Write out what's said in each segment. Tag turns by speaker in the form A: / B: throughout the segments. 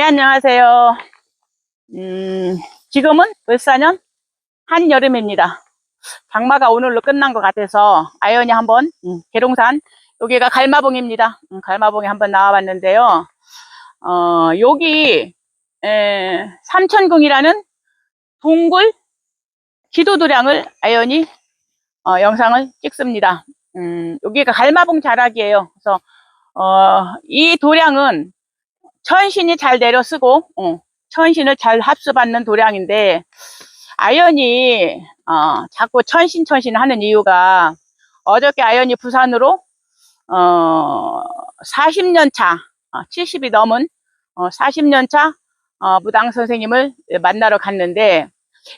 A: 안녕하세요. 음, 지금은 을사년 한여름입니다. 장마가 오늘로 끝난 것 같아서 아연이 한번 음, 계룡산 여기가 갈마봉입니다. 음, 갈마봉에 한번 나와봤는데요. 어, 여기 에, 삼천궁이라는 동굴 기도도량을 아연이 어, 영상을 찍습니다. 음, 여기가 갈마봉 자락이에요. 그래서 어, 이 도량은 천신이 잘 내려 쓰고 어, 천신을 잘 합수받는 도량인데 아연이 어, 자꾸 천신 천신 하는 이유가 어저께 아연이 부산으로 어, 40년 차, 어, 70이 넘은 어, 40년 차 어, 무당 선생님을 만나러 갔는데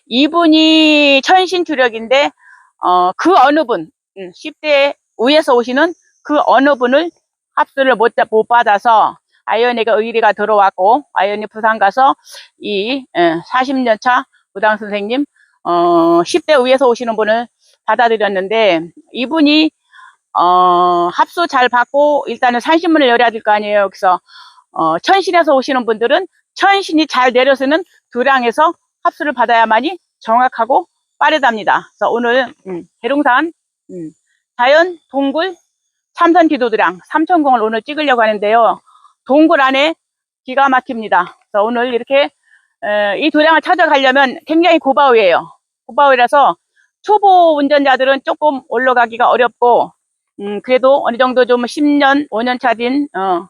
A: 이분이 천신 주력인데 어, 그 어느 분, 음, 10대 위에서 오시는 그 어느 분을 합수를 못, 못 받아서 아이언이가 의리가 들어왔고 아이언이 부산 가서 이 40년 차 무당 선생님 어 10대 위에서 오시는 분을 받아들였는데 이분이 어 합수 잘 받고 일단은 산신문을 열어야 될 거 아니에요. 그래서 어 천신에서 오시는 분들은 천신이 잘 내려서는 두량에서 합수를 받아야만이 정확하고 빠르답니다. 그래서 오늘 음, 계룡산 음, 자연 동굴 참선 기도두량 삼천공을 오늘 찍으려고 하는데요. 동굴 안에 기가 막힙니다. 그래서 오늘 이렇게 에, 이 도량을 찾아가려면 굉장히 고바위예요. 고바위라서 초보 운전자들은 조금 올라가기가 어렵고 음, 그래도 어느 정도 좀 10년, 5년 차진 어,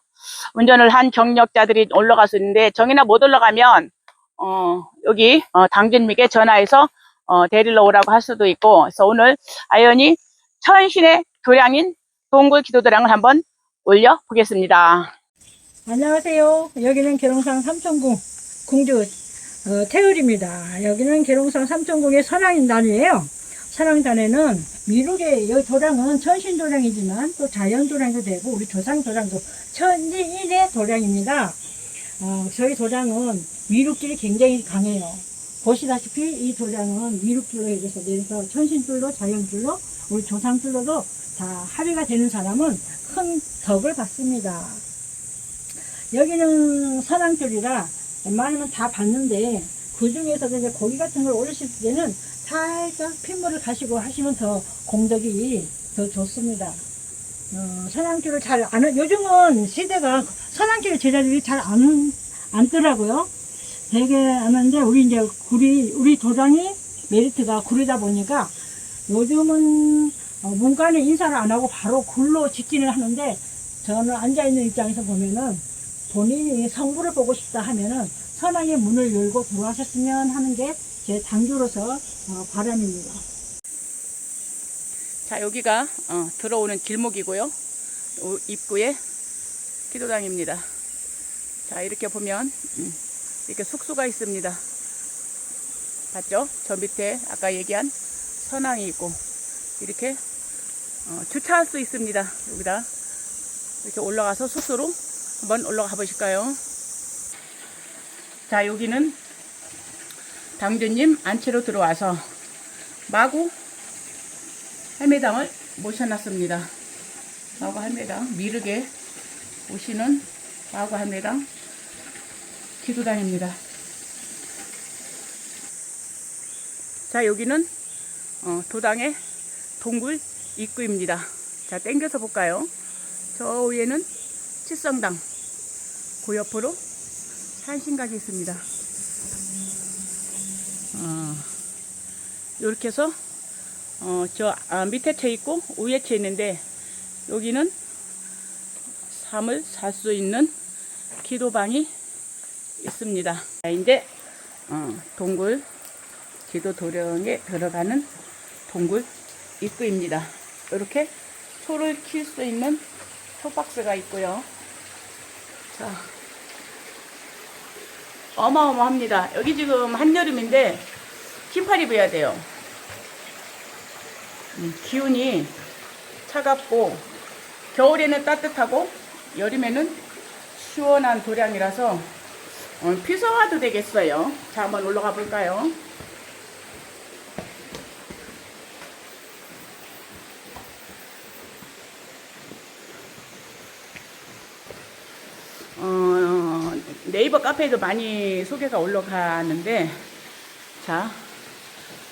A: 운전을 한 경력자들이 올라갈 수 있는데 정이나 못 올라가면 어, 여기 어, 당진믹에 전화해서 어, 데리러 오라고 할 수도 있고 그래서 오늘 아연이 천신의 도량인 동굴 기도도량을 한번 올려 보겠습니다.
B: 안녕하세요. 여기는 계룡산 삼천궁 궁주 어, 태율입니다. 여기는 계룡산 삼천궁의 선왕단이에요. 선왕단에는 미륵의 여기 도량은 천신 도량이지만 또 자연 도량도 되고 우리 조상 도량도 천지인의 도량입니다. 어, 저희 도량은 미륵질이 굉장히 강해요. 보시다시피 이 도량은 미륵줄로 해서 내려서 천신줄로 자연줄로 우리 조상줄로도 다 합의가 되는 사람은 큰 덕을 받습니다. 여기는 선왕줄이라 웬만하면 다 봤는데 그 중에서도 이제 고기 같은 걸 올리실 때는 살짝 핏물을 가시고 하시면 더 공덕이 더 좋습니다. 어, 선왕줄을 잘 아는, 요즘은 시대가 선왕줄 제자들이 잘 안, 안더라고요. 되게 아는데, 우리 이제 구리, 우리 도장이 메리트가 구리다 보니까 요즘은 어, 문간에 인사를 안 하고 바로 굴로 직진을 하는데 저는 앉아있는 입장에서 보면은 본인이 성부를 보고 싶다 하면은 선왕의 문을 열고 들어가셨으면 하는 게 제 당주로서 어, 바람입니다.
A: 자, 여기가 어, 들어오는 길목이고요. 오- 입구에 기도당입니다. 자, 이렇게 보면 음, 이렇게 숙소가 있습니다. 봤죠? 저 밑에 아까 얘기한 선왕이 있고 이렇게 어, 주차할 수 있습니다. 여기다 이렇게 올라가서 숙소로 한번 올라가 보실까요? 자, 여기는 당주님 안채로 들어와서 마구 할매당을 모셔놨습니다. 마구 할매당, 미륵에 오시는 마구 할매당 기도당입니다. 자, 여기는 어, 도당의 동굴 입구입니다. 자, 땡겨서 볼까요? 저 위에는 칠성당, 그 옆으로 산신각이 있습니다. 어, 이렇게 해서 어, 저 아, 밑에 채 있고 위에 채 있는데 여기는 삶을 살 수 있는 기도방이 있습니다. 자, 이제 어, 동굴 기도 도령에 들어가는 동굴 입구입니다. 이렇게 소를 킬 수 있는 소박스가 있고요. 자, 어마어마합니다. 여기 지금 한여름인데 긴팔 입어야 돼요. 음, 기운이 차갑고 겨울에는 따뜻하고 여름에는 시원한 도량이라서 어, 피서와도 되겠어요. 자 한번 올라가 볼까요? 어, 네이버 카페에도 많이 소개가 올라가는데 자,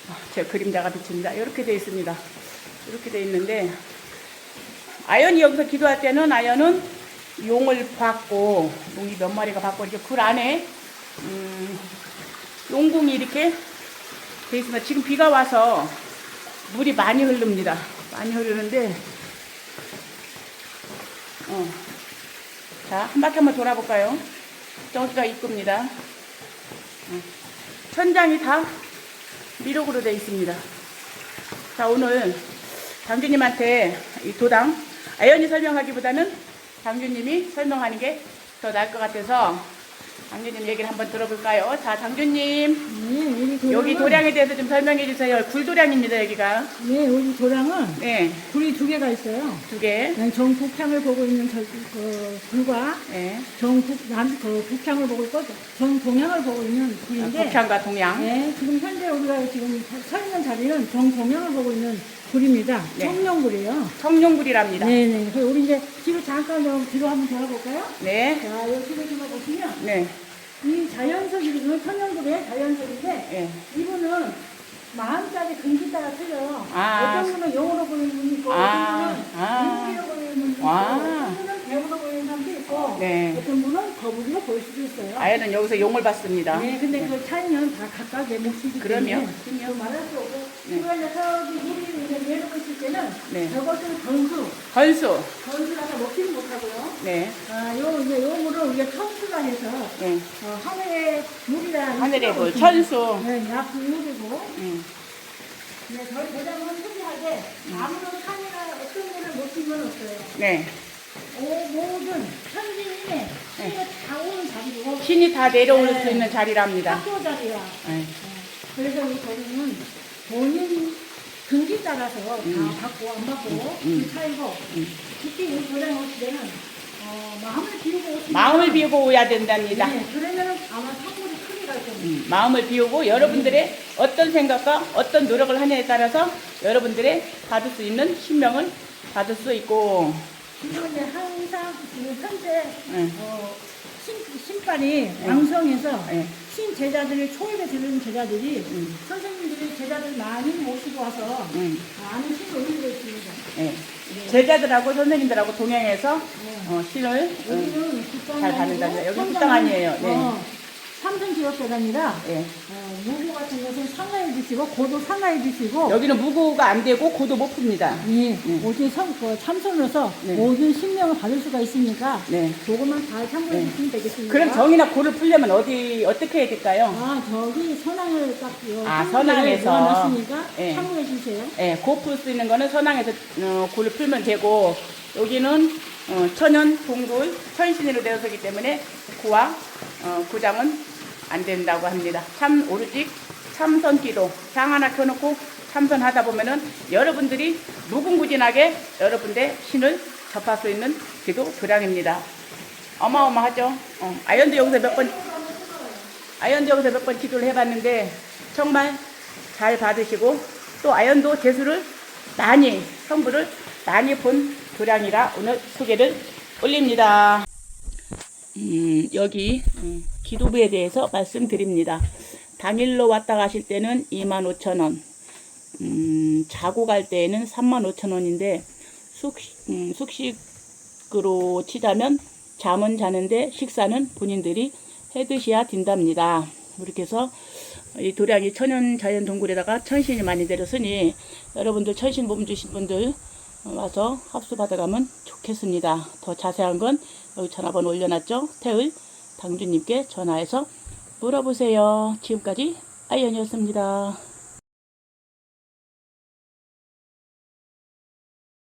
A: 어, 제 그림자가 비칩니다. 이렇게 돼 있습니다. 이렇게 돼 있는데 아연이 여기서 기도할 때는 아연은 용을 받고 용이 몇 마리가 받고 이렇게 굴 안에 음, 용궁이 이렇게 돼 있습니다. 지금 비가 와서 물이 많이 흐릅니다. 많이 흐르는데 어. 자, 한 바퀴 한번 돌아볼까요? 저기가 입구입니다. 어. 천장이 다 미록으로 되어 있습니다. 자, 오늘 당주님한테 이 도당 아연이 설명하기보다는 당주님이 설명하는 게 더 나을 것 같아서 당주님 얘기를 한번 들어볼까요? 자, 당주님
B: 네, 여기 도량은,
A: 여기 도량에 대해서 좀 설명해 주세요. 굴도량입니다, 여기가.
B: 네, 여기 도량은
A: 네,
B: 불이 두 개가 있어요.
A: 두 개.
B: 네, 정북향을 보고 있는 저, 그 불과
A: 네.
B: 정북 남, 그 북향을 보고 있고 정동향을 보고 있는 불인데
A: 북향과 동양.
B: 네, 지금 현재 우리가 지금 서 있는 자리는 정동향을 보고 있는 불입니다.
A: 네.
B: 청룡불이에요.
A: 청룡굴이랍니다.
B: 네, 네. 그래서 우리 이제 뒤로 잠깐 좀 뒤로 한번 돌아볼까요?
A: 네.
B: 자, 여기 좀 보시면
A: 네.
B: 이 자연석이거든요. 청룡불의 자연석인데
A: 네.
B: 이분은 마음까지 근기 따라 틀려요.
A: 아.
B: 어떤 분은 영으로 보이는 분이 있고,
A: 아.
B: 어떤 분은
A: 아.
B: 인기로 보이는 분이 있고,
A: 아.
B: 어떤 분은 배우로 보이는 사람도 있고,
A: 네.
B: 어떤 분은 거북이로 보일 수도 있어요.
A: 아연은 여기서 용을 받습니다.
B: 네, 근데 그 차이는 다 각각의 몫이기. 때문에
A: 그럼요.
B: 그 말할 수 없고,
A: 네.
B: 내려고 있을 때는
A: 네.
B: 저것은 건수,
A: 건수.
B: 건수라서 먹지는 못하고요.
A: 네.
B: 아, 요 이제 요 물을 우리가 천수가 해서
A: 네.
B: 어, 하늘의 물이라
A: 하늘의 물, 천수.
B: 네, 약물이고
A: 음.
B: 네, 저희 대장은 특이하게 아무런 산이나 어떤 물을 못 쓰면 없어요.
A: 네.
B: 오, 모든 천진이 신이 다 오는 자리고
A: 신이 다 내려올
B: 네.
A: 수 있는 자리랍니다.
B: 학교 자리야.
A: 네.
B: 네. 그래서 이 거리는 본인 근기 따라서
A: 음.
B: 다 받고 안 받고
A: 음.
B: 그 차이고
A: 음.
B: 특히 이 도장 오실 때는 어, 마음을 비우고 오시면
A: 마음을 비우고 오야 된답니다.
B: 네, 그러면 아마 선물이 크게 갈 겁니다.
A: 음, 마음을 비우고 여러분들의 어떤 생각과 어떤 노력을 하냐에 따라서 여러분들의 받을 수 있는 신명을 받을 수 있고
B: 지금 이제 항상 지금 현재
A: 네.
B: 어, 신, 신발이 왕성해서
A: 네.
B: 신 제자들이 초입에 들은 제자들이
A: 음.
B: 선생님들이 제자들 많이 모시고 와서
A: 음,
B: 많은 신을 올리고 있습니다.
A: 네. 제자들하고 선생님들하고 동행해서
B: 네.
A: 어, 신을 음,
B: 여기는 국당
A: 잘 받는다고요? 여기 국당 아니에요. 네.
B: 어, 삼성 기업재단이라
A: 예.
B: 어, 무고 같은 것은 상하에 주시고 고도 상하에 주시고
A: 여기는 무고가 안 되고 고도 못 풉니다.
B: 예,
A: 네.
B: 오직 성, 그 참선으로서
A: 네.
B: 모든 신명을 받을 수가 있으니까
A: 네.
B: 조금만 잘 참고해
A: 네.
B: 주시면 되겠습니다.
A: 그럼 정이나 고를 풀려면 어디 어떻게 해야 될까요?
B: 아, 저기 선앙을 딱, 요
A: 아, 선앙에서.
B: 넣어놨으니까
A: 예.
B: 참고해 주세요.
A: 예, 고 풀 수 있는 거는 선왕에서 어, 고를 풀면 되고 여기는 어, 천연 동굴 천신으로 되어서기 때문에 고와 어, 구장은 안 된다고 합니다. 참 오로지 참선 기도 장 하나 켜놓고 참선하다 보면은 여러분들이 무궁무진하게 여러분들의 신을 접할 수 있는 기도 도량입니다. 어마어마하죠. 어, 아연도 여기서 몇 번 아연도 여기서 몇 번 기도를 해봤는데 정말 잘 받으시고 또 아연도 재수를 많이 성부를 많이 본 도량이라 오늘 소개를 올립니다. 음, 여기 음, 기도부에 대해서 말씀드립니다. 당일로 왔다 가실 때는 25,000원, 음, 자고 갈 때에는 35,000원인데 숙, 음, 숙식으로 치자면 잠은 자는데 식사는 본인들이 해 드셔야 된답니다. 이렇게 해서 이 도량이 천연 자연 동굴에다가 천신이 많이 내렸으니 여러분들 천신 몸 주신 분들 와서 합수 받아가면 좋겠습니다. 더 자세한 건 여기 전화번호 올려놨죠? 태을 당주님께 전화해서 물어보세요. 지금까지 아이언이었습니다.